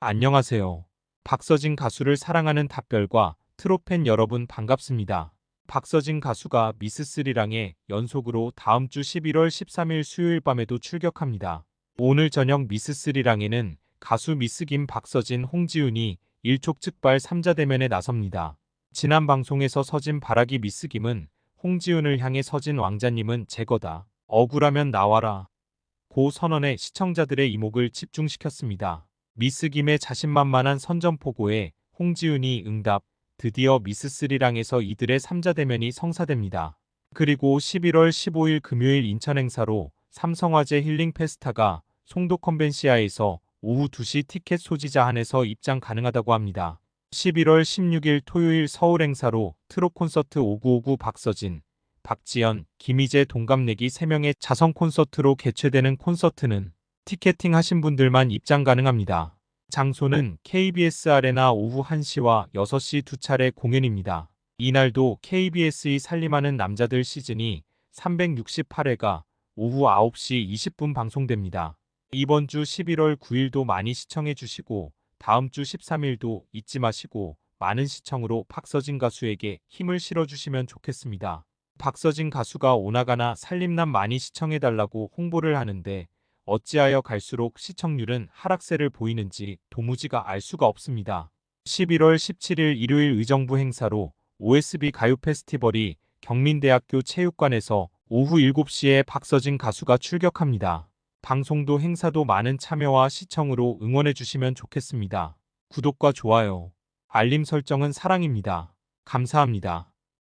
안녕하세요. 박서진 가수를 사랑하는 답별과 트로팬 여러분 반갑습니다. 박서진 가수가 미스스리랑에 연속으로 다음 주 11월 13일 수요일 밤에도 출격합니다. 오늘 저녁 미스스리랑에는 가수 미스김 박서진 홍지훈이 일촉즉발 3자 대면에 나섭니다. 지난 방송에서 서진 바라기 미스김은 홍지훈을 향해 서진 왕자님은 제거다. 억울하면 나와라. 고 선언에 시청자들의 이목을 집중시켰습니다. 미스김의 자신만만한 선전포고에 홍지훈이 응답, 드디어 미스스리랑에서 이들의 3자 대면이 성사됩니다. 그리고 11월 15일 금요일 인천 행사로 삼성화재 힐링 페스타가 송도 컨벤시아에서 오후 2시 티켓 소지자 한해서 입장 가능하다고 합니다. 11월 16일 토요일 서울 행사로 트롯 콘서트 5959 박서진, 박지연, 김희재 동갑내기 3명의 자선 콘서트로 개최되는 콘서트는 티켓팅 하신 분들만 입장 가능합니다. 장소는 KBS 아레나 오후 1시와 6시 두 차례 공연입니다. 이날도 KBS의 살림하는 남자들 시즌이 368회가 오후 9시 20분 방송됩니다. 이번 주 11월 9일도 많이 시청해 주시고 다음 주 13일도 잊지 마시고 많은 시청으로 박서진 가수에게 힘을 실어 주시면 좋겠습니다. 박서진 가수가 오나가나 살림남 많이 시청해 달라고 홍보를 하는데 어찌하여 갈수록 시청률은 하락세를 보이는지 도무지가 알 수가 없습니다. 11월 17일 일요일 의정부 행사로 OSB 가요 페스티벌이 경민대학교 체육관에서 오후 7시에 박서진 가수가 출격합니다. 방송도 행사도 많은 참여와 시청으로 응원해 주시면 좋겠습니다. 구독과 좋아요, 알림 설정은 사랑입니다. 감사합니다.